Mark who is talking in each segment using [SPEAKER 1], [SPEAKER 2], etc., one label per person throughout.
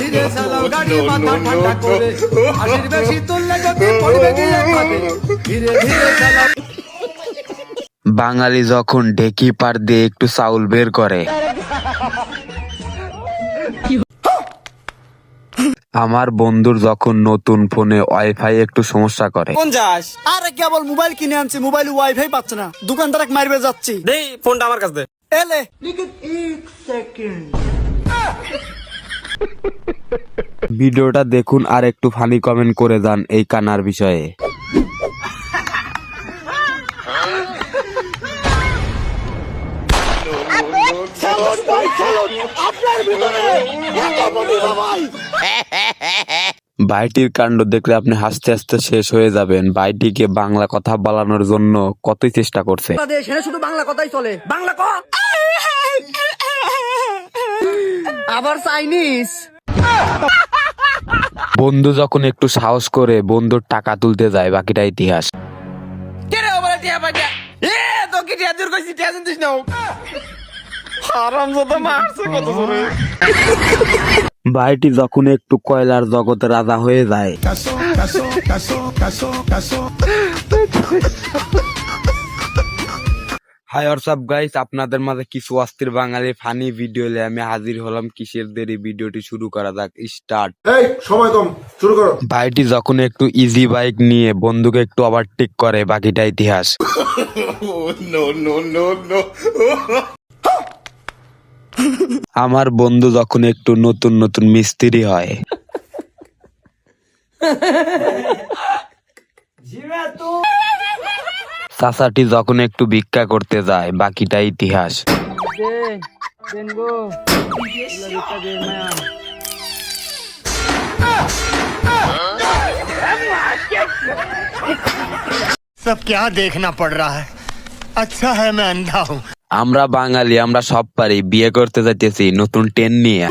[SPEAKER 1] ধীরে চালাও গাড়ি মাথা ঠান্ডা করে হাসির বেশি তুললে যদি পড়বে গিয়ে খাবে ধীরে ধীরে চালাও
[SPEAKER 2] বাঙালি যখন ঢেকি পার দিয়ে একটু চাউল বের করে। আমার বন্ধুর যখন নতুন ফোনে ওয়াইফাই একটু সমস্যা করে।
[SPEAKER 3] কোন যাস?
[SPEAKER 4] আরে কেবল মোবাইল কিনে আনছি মোবাইল ওয়াইফাই পাচ্ছে না। দোকানদার মারবে যাচ্ছি।
[SPEAKER 3] দেই ফোনটা আমার কাছে দে।
[SPEAKER 4] এলে
[SPEAKER 2] ভিডিওটা দেখুন আর একটু ফানি কমেন্ট করে যান এই কানার বিষয়ে। ভাইটির কাণ্ড দেখলে আপনি হাসতে হাসতে শেষ হয়ে যাবেন। ভাইটিকে বাংলা কথা বলানোর জন্য কতই চেষ্টা করছে?
[SPEAKER 4] শুধু বাংলা কথাই চলে। বাংলা ক? আবার চাইনিজ।
[SPEAKER 2] বন্ধু যখন একটু সাহস করে বন্ধুর টাকা তুলতে যায় বাকিটা ইতিহাস।
[SPEAKER 3] হারাম কত
[SPEAKER 2] ভাইটি যখন একটু কয়লার জগতে রাজা হয়ে যায়। হাই হোয়াটসঅ্যাপ গাইস আপনাদের মাঝে কিছু অস্থির বাঙালি ফানি ভিডিও নিয়ে আমি হাজির হলাম। কিসের দেরি? ভিডিওটি শুরু করা যাক। স্টার্ট
[SPEAKER 5] এই সময় কম। শুরু করো।
[SPEAKER 2] ভাইটি যখন একটু ইজি বাইক নিয়ে বন্ধুকে একটু ওভারটেক করে বাকিটা ইতিহাস। আমার বন্ধু যখন একটু নতুন নতুন মিস্ত্রি হয় চাচাটি যখন একটু ভিক্ষা করতে যায় বাকিটা ইতিহাস
[SPEAKER 6] सब क्या देखना पड़ रहा है अच्छा है मैं अंधा हूँ
[SPEAKER 2] আমরা বাঙালি আমরা সব পারি বিয়ে করতে যাইতেছি নতুন টেন নিয়ে।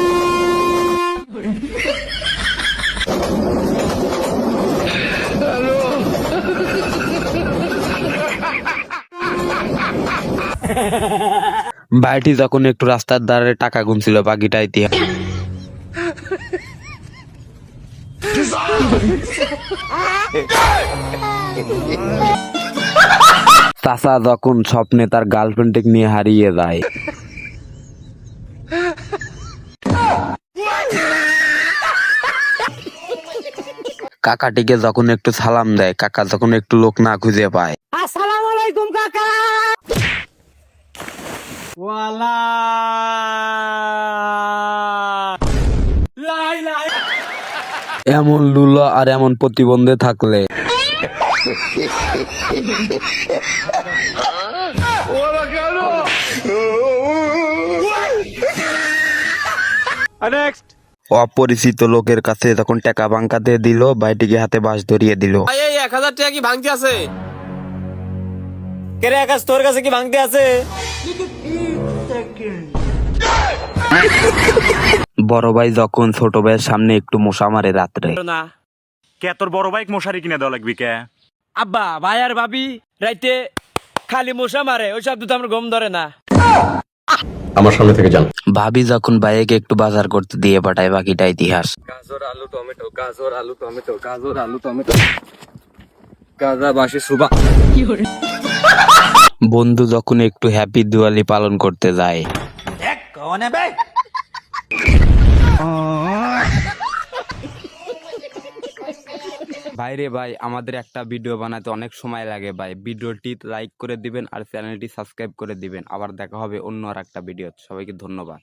[SPEAKER 2] ভাইটি যখন একটু রাস্তার ধারে টাকা গুনছিল বাকিটা ইতিহাস। চাচা যখন স্বপ্নে তার গার্লফ্রেন্ডকে নিয়ে হারিয়ে যায়। কাকাটিকে যখন একটু সালাম দেয় কাকা যখন একটু লোক না খুঁজে পায়।
[SPEAKER 4] আসসালামু আলাইকুম কাকা! ওয়ালা
[SPEAKER 2] এমন লুলো আর এমন প্রতিবন্ধে থাকলে। অপরিচিত লোকের কাছে যখন টাকা বাঙ্কাতে দিল বাইটিকে হাতে বাঁশ ধরিয়ে দিল।
[SPEAKER 3] এই এক হাজার টাকা কি ভাঙতে আছে? কে রে আকাশ তোর কাছে কি ভাঙতে আছে?
[SPEAKER 2] বড় ভাই যখন ছোট ভাইয়ের সামনে একটু মশা মারে রাত্রে।
[SPEAKER 3] না।
[SPEAKER 7] কে তোর বড় ভাই মশারি কিনে দেওয়া লাগবি কে?
[SPEAKER 3] আব্বা ভাই আর ভাবি রাইতে খালি মশা মারে ওই সব তো আমার গম ধরে না।
[SPEAKER 2] আমার ভাবি যখন ভাইকে একটু বাজার করতে দিয়ে পাঠায় বাকিটা ইতিহাস।
[SPEAKER 3] গাজর আলু টমেটো গাজর আলু টমেটো গাজর আলু টমেটো। গাজা বাসি সুবা।
[SPEAKER 2] বন্ধু যখন একটু হ্যাপি দিওয়ালি পালন করতে যায়। ভাইরে ভাই, আমাদের একটা ভিডিও বানাতে অনেক সময় লাগে ভাই। ভিডিওটি লাইক করে দিবেন আর চ্যানেলটি সাবস্ক্রাইব করে দিবেন। আবার দেখা হবে অন্য আর একটা ভিডিও সবাইকে ধন্যবাদ।